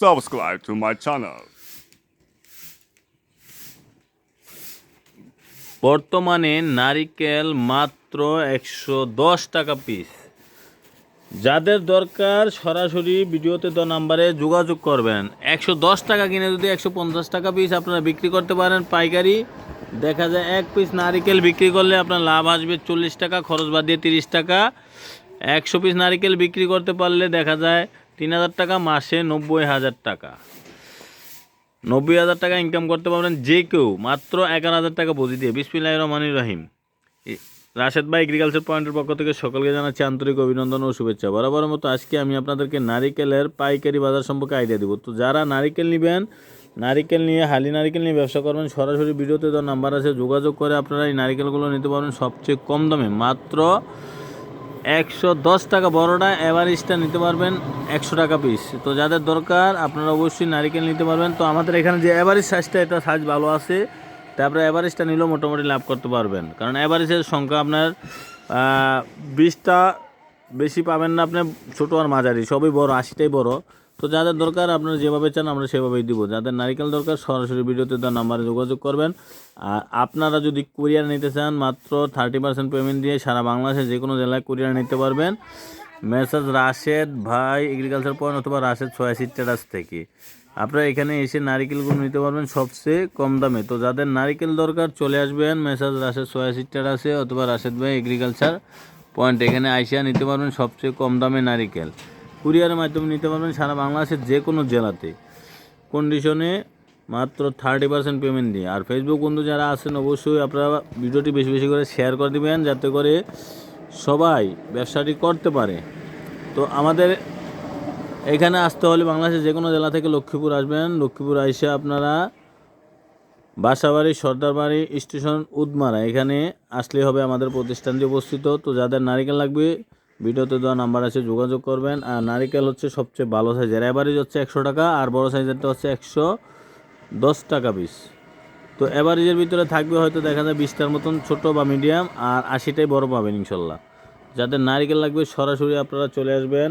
subscribe to my channel. বর্তমানে নারিকেল মাত্র একশো দশ টাকা পিস যাদের দরকার, সরাসরি ভিডিওতে দেওয়া নাম্বারে যোগাযোগ করবেন। একশো দশ টাকা কিনে যদি একশো পঞ্চাশ টাকা পিস আপনারা বিক্রি করতে পারেন পাইকারি, দেখা যায় এক পিস নারিকেল বিক্রি করলে আপনার লাভ আসবে চল্লিশ টাকা, খরচ বাদ দিয়ে তিরিশ টাকা। একশো পিস নারিকেল বিক্রি করতে পারলে দেখা যায় তিন হাজার টাকা, মাসে নব্বই হাজার টাকা। নব্বই হাজার টাকা ইনকাম করতে পারবেন যে কেউ, মাত্র এগারো হাজার টাকা বুঝি দিয়ে। বিসমিল্লাহ রহমানির রাহিম। রাশেদ ভাই এগ্রিকালচার পয়েন্টের পক্ষ থেকে সকলকে জানাচ্ছি আন্তরিক অভিনন্দন ও শুভেচ্ছা। বরাবরের মতো আজকে আমি আপনাদেরকে নারিকেলের পাইকারি বাজার সম্পর্কে আইডিয়া দিব। তো যারা নারিকেল নেবেন, নারিকেল নিয়ে, হালি নারিকেল নিয়ে ব্যবসা করবেন, সরাসরি ভিডিওতে দেওয়ার নাম্বার আছে। যোগাযোগ করে আপনারা এই নারিকেলগুলো নিতে পারবেন সবচেয়ে কম দামে। মাত্র একশো দশ টাকা বড়টা এভারেস্টটা নিতে পারবেন একশো টাকা পিস তো যাদের দরকার, আপনারা অবশ্যই নারিকেল নিতে পারবেন। তো আমাদের এখানে যে অ্যাভারেজ সাইজটা এটা সাইজ ভালো আছে। তারপরে অ্যাভারেজটা নিলেও মোটামুটি লাভ করতে পারবেন। কারণ অ্যাভারেজের সংখ্যা আপনার বিশটা বেশি পাবেন না আপনি, ছোটো আর মাঝারি। সবই বড়, আশিটাই বড়। তো যাদের দরকার আপনারা যেভাবে চান আমরা সেভাবেই দিব। যাদের নারিকেল দরকার, সরাসরি ভিডিওতে দেওয়া নাম্বারে যোগাযোগ করবেন। আর আপনারা যদি কুরিয়ার নিতে চান, মাত্র থার্টি পার্সেন্ট পেমেন্ট দিয়ে সারা বাংলাদেশে যে কোনো জেলায় কুরিয়ার নিতে পারবেন। মেসাজ রাশেদ ভাই এগ্রিকালচার পয়েন্ট অথবা রাশেদ ছয়াশি টেরাস থেকে। আপনারা এখানে এসে নারিকেলগুলো নিতে পারবেন সবচেয়ে কম দামে। তো যাদের নারিকেল দরকার, চলে আসবেন মেসাজ রাশেদ ছয়াশি টেরাসে অথবা রাশেদ ভাই এগ্রিকালচার পয়েন্ট এখানে আইসিয়া নিতে পারবেন সবচেয়ে কম দামে নারিকেল। কুরিয়ারের মাধ্যমে নিতে পারবেন সারা বাংলাদেশের যে কোনো জেলাতে। কন্ডিশনে মাত্র থার্টি পার্সেন্ট পেমেন্ট দিয়ে আর ফেসবুক বন্ধু যারা আছেন, অবশ্যই আপনারা ভিডিওটি বেশি বেশি করে শেয়ার করে দিবেন, যাতে করে সবাই ব্যবসাটি করতে পারে। তো আমাদের এখানে আসতে হলে বাংলাদেশের যে কোনো জেলা থেকে লক্ষ্মীপুর আসবেন। লক্ষ্মীপুর আইসে আপনারা বাসাবাড়ি, সর্দারবাড়ি, স্টেশন, উদমারা, এখানে আসলে হবে আমাদের প্রতিষ্ঠানটি অবস্থিত। তো যাদের নারিকেল লাগবে ভিডিওতে দেওয়া নাম্বার আছে, যোগাযোগ করবেন। আর নারিকেল হচ্ছে সবচেয়ে ভালো সাইজের অ্যাভারেজ হচ্ছে একশো টাকা, আর বড় সাইজেরটা হচ্ছে একশো দশ টাকা পিস তো অ্যাভারেজের ভিতরে থাকবে হয়তো দেখা যায় বিশটার মতন, ছোট বা মিডিয়াম আর আশিটাই বড় পাবেন ইনশাল্লাহ। যাদের নারিকেল লাগবে সরাসরি আপনারা চলে আসবেন।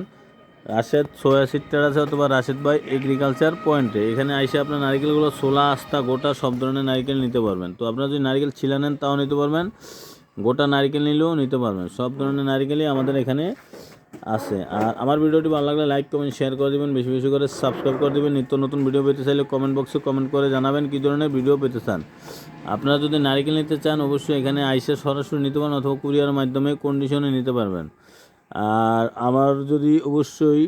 রাশেদ সোয়াশির আছে অথবা রাশেদ ভাই এগ্রিকালচার পয়েন্টে এখানে আইসে আপনার নারিকেলগুলো ছোলা আস্তা, গোটা সব ধরনের নারিকেল নিতে পারবেন। তো আপনারা যদি নারিকেল ছিলা নেন, তাও নিতে পারবেন। গোটা নারিকেল নিলেও নিতে পারবেন। সব ধরনের নারিকেলই আমাদের এখানে আছে। আর আমার ভিডিওটি ভালো লাগলে লাইক, কমেন্ট শেয়ার করে দেবেন। বেশি বেশি করে সাবস্ক্রাইব করে দেবেন। নিত্য নতুন ভিডিও পেতে চাইলে কমেন্ট বক্সে কমেন্ট করে জানাবেন কী ধরনের ভিডিও পেতে চান। আপনারা যদি নারিকেল নিতে চান, অবশ্যই এখানে আইসে সরাসরি নিতে পারেন অথবা কুরিয়ার মাধ্যমে কন্ডিশনে নিতে পারবেন। আর আমার যদি অবশ্যই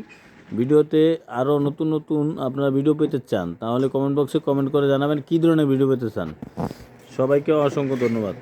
ভিডিওতে আরও নতুন নতুন আপনারা ভিডিও পেতে চান, তাহলে কমেন্ট বক্সে কমেন্ট করে জানাবেন কী ধরনের ভিডিও পেতে চান। সবাইকে অসংখ্য ধন্যবাদ।